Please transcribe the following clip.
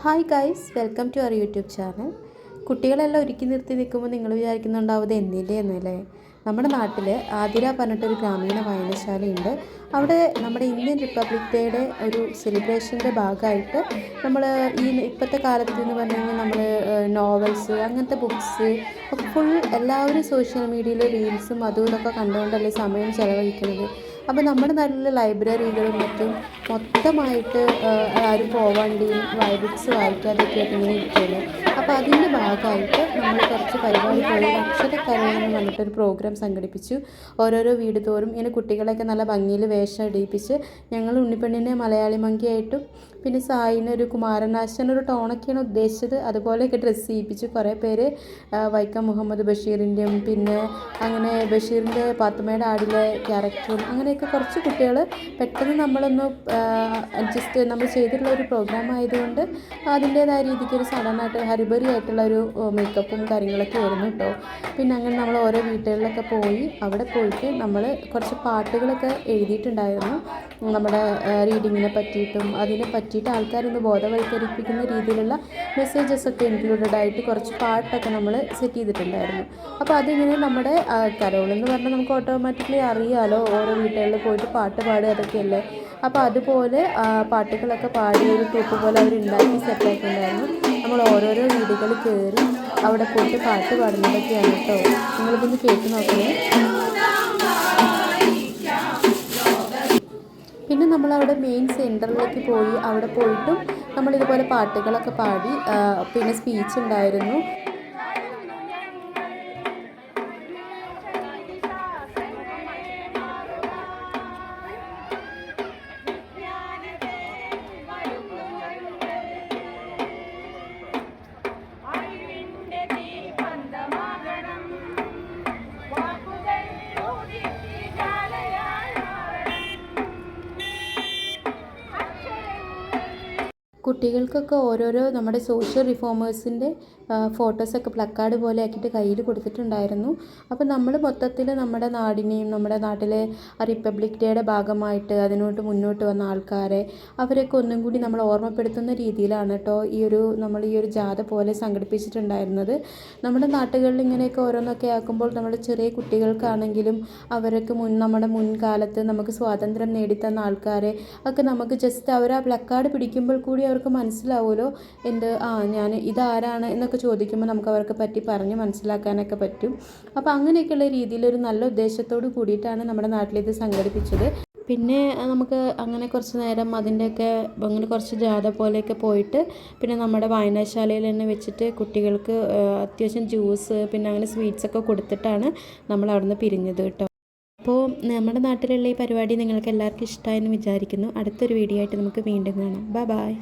Hi guys welcome to our YouTube channel കുട്ടികളെല്ലാം ഒരുക്കി നിർത്തി നിൽക്കുമ്പോൾ നിങ്ങൾ വിചാരിക്കുന്നുണ്ടാവും ഇത് എന്തിന്റെ എന്നല്ലേ നമ്മുടെ നാട്ടിൽ ആതിര പറഞ്ഞിട്ടൊരു ഗ്രാമീണ വായനശാലയുണ്ട്. അവിടെ നമ്മുടെ ഇന്ത്യൻ റിപ്പബ്ലിക് ഡേയുടെ ഒരു സെലിബ്രേഷന്റെ ഭാഗമായിട്ട് നമ്മൾ ഈ ഇപ്പോഴത്തെ കാലത്ത് എന്ന് പറഞ്ഞു നമ്മൾ നോവൽസ് അങ്ങനത്തെ ബുക്സ് ഫുൾ എല്ലാവരും സോഷ്യൽ മീഡിയയിൽ റീൽസും അതും ഇതൊക്കെ കണ്ടുകൊണ്ടല്ലേ സമയം ചിലവഴിക്കുന്നത്. അപ്പോൾ നമ്മുടെ നല്ല ലൈബ്രറികളും മറ്റും മൊത്തമായിട്ട് ആരും പോവാണ്ടെയും ബുക്സ് വായിക്കാതൊക്കെ ആയിട്ട് ഇങ്ങനെ ഇരിക്കുകയാണ്. അപ്പോൾ അതിന്റെ ഭാഗമായിട്ട് നമ്മൾ കുറച്ച് പരിപാടി പോയി അക്ഷരക്കരയെന്ന് പറഞ്ഞിട്ടൊരു പ്രോഗ്രാം സംഘടിപ്പിച്ചു. ഓരോരോ വീട് തോറും ഇങ്ങനെ കുട്ടികളെയൊക്കെ നല്ല ഭംഗിയിൽ വേഷം ഇടിയിപ്പിച്ച് ഞങ്ങൾ ഉണ്ണിപ്പെണ്ണിനെ മലയാളി മങ്കിയായിട്ടും പിന്നെ സായിന് ഒരു കുമാരനാശൻ ഒരു ടോണൊക്കെയാണ് ഉദ്ദേശിച്ചത്. അതുപോലെയൊക്കെ ഡ്രസ്സ് ചെയ്യിപ്പിച്ച് കുറേ പേര് വൈക്കം മുഹമ്മദ് ബഷീറിന്റെയും പിന്നെ അങ്ങനെ ബഷീറിന്റെ പാത്തുമ്മയുടെ ആടിലെ ക്യാരക്ടറും അങ്ങനെയൊക്കെ കുറച്ച് കുട്ടികൾ പെട്ടെന്ന് നമ്മളൊന്ന് അഡ്ജസ്റ്റ് നമ്മൾ ചെയ്തിട്ടുള്ള ഒരു പ്രോഗ്രാം ആയതുകൊണ്ട് അതിന്റേതായ രീതിക്ക് ഒരു സഡനായിട്ട് ഹരിബറി ആയിട്ടുള്ള ഒരു മേക്കപ്പും കാര്യങ്ങളൊക്കെ ആയിരുന്നു കേട്ടോ പിന്നെ അങ്ങനെ നമ്മൾ ഓരോ വീട്ടുകളിലൊക്കെ പോയി അവിടെ പോയിട്ട് നമ്മൾ കുറച്ച് പാട്ടുകളൊക്കെ എഴുതിയിട്ടുണ്ടായിരുന്നു. നമ്മുടെ റീഡിങ്ങിനെ പറ്റിയിട്ടും അതിനെ പറ്റിയിട്ട് ആൾക്കാരൊന്ന് ബോധവൽക്കരിപ്പിക്കുന്ന രീതിയിലുള്ള മെസ്സേജസ് ഒക്കെ ഇൻക്ലൂഡഡ് ആയിട്ട് കുറച്ച് പാട്ടൊക്കെ നമ്മൾ സെറ്റ് ചെയ്തിട്ടുണ്ടായിരുന്നു. അപ്പോൾ അതിങ്ങനെ നമ്മുടെ കരോൾ എന്ന് പറഞ്ഞാൽ നമുക്ക് ഓട്ടോമാറ്റിക്കലി അറിയാമല്ലോ ഓരോ വീട്ടുകളിൽ പോയിട്ട് പാട്ട് പാടുക അതൊക്കെയല്ലേ? അപ്പോൾ അതുപോലെ പാട്ടുകളൊക്കെ പാടി ഒരു ട്രൂപ്പ് പോലെ അവർ ഉണ്ടാക്കി സെറ്റാക്കിയിട്ടുണ്ടായിരുന്നു നമ്മൾ ഓരോരോ വീടുകളിൽ കയറി അവിടെ പോയിട്ട് പാട്ട് പാടുന്നതൊക്കെയാണ് കേട്ടോ. നിങ്ങളിതൊന്ന് കേട്ട് നോക്കണേ. അവിടെ മെയിൻ സെന്ററിലേക്ക് പോയി. അവിടെ പോയിട്ടും നമ്മളിതുപോലെ പാട്ടുകളൊക്കെ പാടി പിന്നെ സ്പീച്ച് ഉണ്ടായിരുന്നു. കുട്ടികൾക്കൊക്കെ ഓരോരോ നമ്മുടെ സോഷ്യൽ റിഫോമേഴ്സിന്റെ ഫോട്ടോസൊക്കെ പ്ലക്കാർഡ് പോലെ ആക്കിയിട്ട് കയ്യിൽ കൊടുത്തിട്ടുണ്ടായിരുന്നു. അപ്പോൾ നമ്മൾ മൊത്തത്തിൽ നമ്മുടെ നാടിനെയും നമ്മുടെ നാട്ടിലെ റിപ്പബ്ലിക് ഡേയുടെ ഭാഗമായിട്ട് അതിനോട്ട് മുന്നോട്ട് വന്ന ആൾക്കാരെ അവരൊക്കെ ഒന്നും കൂടി നമ്മൾ ഓർമ്മപ്പെടുത്തുന്ന രീതിയിലാണ് കേട്ടോ ഈ ഒരു നമ്മൾ ഈ ഒരു ജാഥ പോലെ സംഘടിപ്പിച്ചിട്ടുണ്ടായിരുന്നത്. നമ്മുടെ നാട്ടുകളിൽ ഇങ്ങനെയൊക്കെ ഓരോന്നൊക്കെ ആക്കുമ്പോൾ നമ്മുടെ ചെറിയ കുട്ടികൾക്കാണെങ്കിലും അവരൊക്കെ മുൻ നമ്മുടെ മുൻകാലത്ത് നമുക്ക് സ്വാതന്ത്ര്യം നേടിത്തന്ന ആൾക്കാരെ ഒക്കെ നമുക്ക് ജസ്റ്റ് അവർ ആ പ്ലക്കാർഡ് പിടിക്കുമ്പോൾ കൂടി അവർക്ക് മനസ്സിലാവുമല്ലോ എന്ത് ആ ഞാൻ ഇതാരാണ് എന്നൊക്കെ ചോദിക്കുമ്പോൾ നമുക്ക് അവർക്ക് പറ്റി പറഞ്ഞ് മനസ്സിലാക്കാനൊക്കെ പറ്റും. അപ്പോൾ അങ്ങനെയൊക്കെയുള്ള രീതിയിൽ ഒരു നല്ല ഉദ്ദേശത്തോട് കൂടിയിട്ടാണ് നമ്മുടെ നാട്ടിലിത് സംഘടിപ്പിച്ചത്. പിന്നെ നമുക്ക് അങ്ങനെ കുറച്ച് നേരം അതിന്റെയൊക്കെ അങ്ങനെ കുറച്ച് ജാഥ പോലെയൊക്കെ പോയിട്ട് പിന്നെ നമ്മുടെ വായനശാലയിൽ തന്നെ വെച്ചിട്ട് കുട്ടികൾക്ക് അത്യാവശ്യം ജ്യൂസ് പിന്നെ അങ്ങനെ സ്വീറ്റ്സൊക്കെ കൊടുത്തിട്ടാണ് നമ്മൾ അവിടുന്ന് പിരിഞ്ഞത് കേട്ടോ. അപ്പോൾ നമ്മുടെ നാട്ടിലുള്ള ഈ പരിപാടി നിങ്ങൾക്ക് എല്ലാവർക്കും ഇഷ്ടമായെന്ന് വിചാരിക്കുന്നു. അടുത്തൊരു വീഡിയോ ആയിട്ട് നമുക്ക് വീണ്ടും കാണാം. Bye bye